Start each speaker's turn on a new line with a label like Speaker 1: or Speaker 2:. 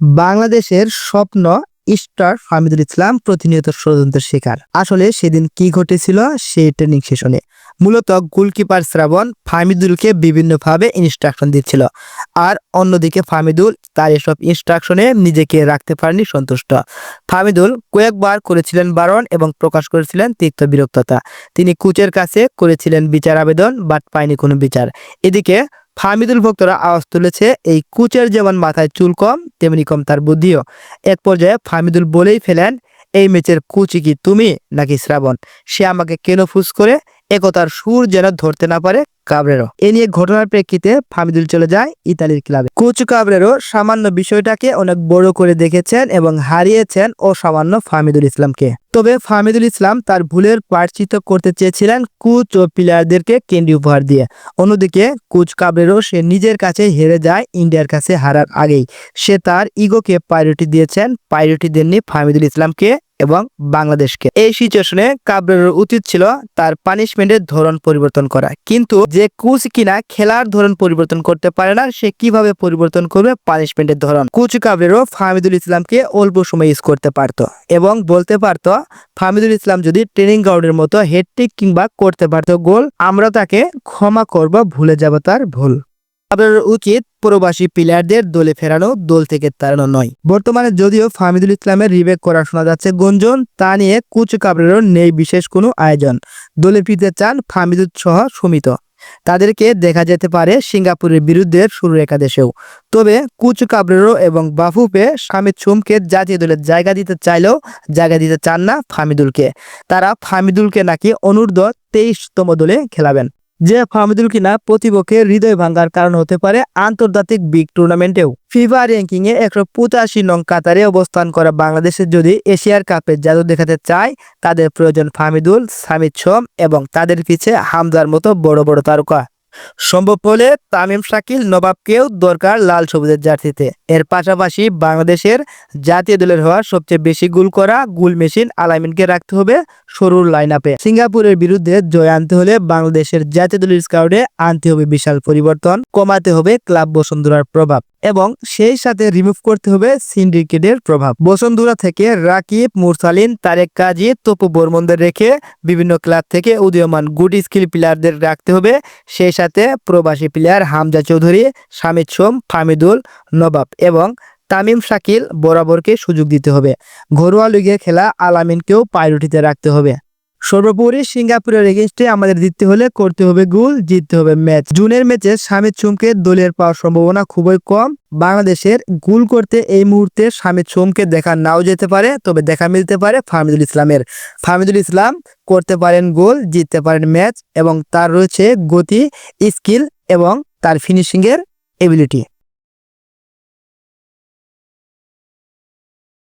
Speaker 1: বাংলাদেশের স্বপ্ন স্টার হামিদুল ইসলাম প্রতিনিয়ত ষড়যন্ত্রের শিকার। আসলে সেদিন কি ঘটেছিল সেই ট্রেনিং সেশনে মূলত গোলকিপার শ্রাবণ ফামিদুলকে বিভিন্নভাবে ইনস্ট্রাকশন দিচ্ছিল। আর অন্যদিকে ফামিদুল তার এসব ইনস্ট্রাকশনে নিজেকে রাখতে পারেনি সন্তুষ্ট। ফামিদুল কয়েকবার করেছিলেন বারণ এবং প্রকাশ করেছিলেন তিক্ত বিরক্ততা। তিনি কোচের কাছে করেছিলেন বিচার আবেদন, বাট পায়নি কোনো বিচার। এদিকে ফামিদুল ভক্তরা আওয়াজ তুলেছে, এই কুচের যেমন মাথায় চুল কম, তেমনি কম তার বুদ্ধিও। এক পর্যায়ে ফামিদুল বলেই ফেলেন, এই ম্যাচের কুচি কি তুমি নাকি শ্রাবণ? সে আমাকে কেন ফুস করে একতার সুর যেন ধরতে না পারে কাবরেরো এ নিয়ে ঘটনার প্রেক্ষিতে ফামিদুল চলে যায় ইতালির ক্লাবে। কোচ কাবরেরো সামান্য বিষয়টাকে অনেক বড় করে দেখেছেন এবং হারিয়েছেন ও সামান্য ফামিদুল ইসলামকে। তবে ফামিদুল ইসলাম তার ভুলের প্রায়শ্চিত্ত করতে চেয়েছিলেন কোচ ও প্লেয়ারদেরকে কেন্দ্রি উপহার দিয়ে। অন্যদিকে কোচ কাবরেরো সে নিজের কাছে হেরে যায় ইন্ডিয়ার কাছে হারার আগেই। সে তার ইগোকে প্রায়োরিটি দিয়েছেন। প্রায়োরিটি দেননি ফামিদুল ইসলামকে এবং বাংলাদেশকে। এই সিচুয়েশনে কাবরেরোর উচিত ছিল তার পানিশমেন্টের ধরন পরিবর্তন করা। কিন্তু যে কোচ কিনা খেলার ধরন পরিবর্তন করতে পারে না, সে কীভাবে পরিবর্তন করবে পানিশমেন্টের ধরন? কোচ কাবরেরও ফাহমিদুল ইসলামকে অল্প সময় ইউজ করতে পারতো এবং বলতে পারতো, ফাহমিদুল ইসলাম যদি ট্রেনিং গ্রাউন্ডের মতো হেডটিক কিংবা করতে পারতো গোল আমরা তাকে ক্ষমা করব, ভুলে যাব তার ভুল। আপনার উচিত প্রবাসী প্লেয়ারদের দলে ফেরানো, দল থেকে তাড়ানো নয়। বর্তমানে যদিও ফাহমিদুল ইসলামের রিবেক করা শোনা যাচ্ছে গুঞ্জন, তা নিয়ে কুচ কাবরেরও নেই বিশেষ কোনো আয়োজন। দলে ফিরতে চান ফাহমিদুল সহ সুমিত। তাদেরকে দেখা যেতে পারে সিঙ্গাপুরের বিরুদ্ধে শুরুর একাদেশেও তবে কুচ কাবরেরো এবং বাফুপে স্বামী চুমকে জাতীয় দলে জায়গা দিতে চাইলেও জায়গা দিতে চান না ফামিদুলকে তারা ফামিদুলকে নাকি অনূর্ধ্ব তেইশতম দলে খেলাবেন। যে ফাহমিদুল কিনা প্রতিপক্ষের হৃদয় ভাঙ্গার কারণ হতে পারে আন্তর্জাতিক বিগ টুর্নামেন্টেও। ফিফা র্যাঙ্কিং এ একশো পঁচাশি নং কাতারে অবস্থান করা বাংলাদেশের যদি এশিয়ার কাপে জাদু দেখাতে চায়, তাদের প্রয়োজন ফাহমিদুল, সামিদ সোম এবং তাদের পিছে হামজার মতো বড় বড় তারকা। সম্ভব হলে তামিম শাকিল নবাবকেও দরকার লাল সবুজের জার্সিতে। এর পাশাপাশি বাংলাদেশের জাতীয় দলের হওয়া সবচেয়ে বেশি গোল করা গোল মেশিন আলামিনকে রাখতে হবে সরুর লাইন আপে সিঙ্গাপুরের বিরুদ্ধে জয় আনতে হলে বাংলাদেশের জাতীয় দলের স্কাউটে আনতে হবে বিশাল পরিবর্তন, কমাতে হবে ক্লাব বসুন্ধরার প্রভাব এবং সেই সাথে রিমুভ করতে হবে সিন্ডিকেটের প্রভাব। বসুন্ধরা থেকে রাকিব, মুরসালিন, তারেক কাজী, তপু বর্মনদের রেখে বিভিন্ন ক্লাব থেকে উদীয়মান গুড স্কিল প্লেয়ারদের রাখতে হবে। সেই সাথে প্রবাসী প্লেয়ার হামজা চৌধুরী সামিদ সোম, ফামিদুল নবাব এবং তামিম শাকিল বরাবরকে সুযোগ দিতে হবে। ঘরোয়া লিগে খেলা আলামিনকেও পায়রুটিতে রাখতে হবে। সর্বোপরি সিঙ্গাপুরের এগেনস্টে আমাদের জিততে হলে করতে হবে গোল, জিততে হবে ম্যাচ। জুনের ম্যাচে সামিদ সোমকে দলের পাওয়ার সম্ভাবনা খুবই কম। বাংলাদেশের গোল করতে এই মুহূর্তে সামিদ সোমকে দেখা নাও যেতে পারে, তবে দেখা মিলতে পারে ফাহমিদুল ইসলামের। ফাহমিদুল ইসলাম করতে পারেন গোল, জিততে পারেন ম্যাচ এবং তার রয়েছে গতি, স্কিল এবং তার ফিনিশিংয়ের এবিলিটি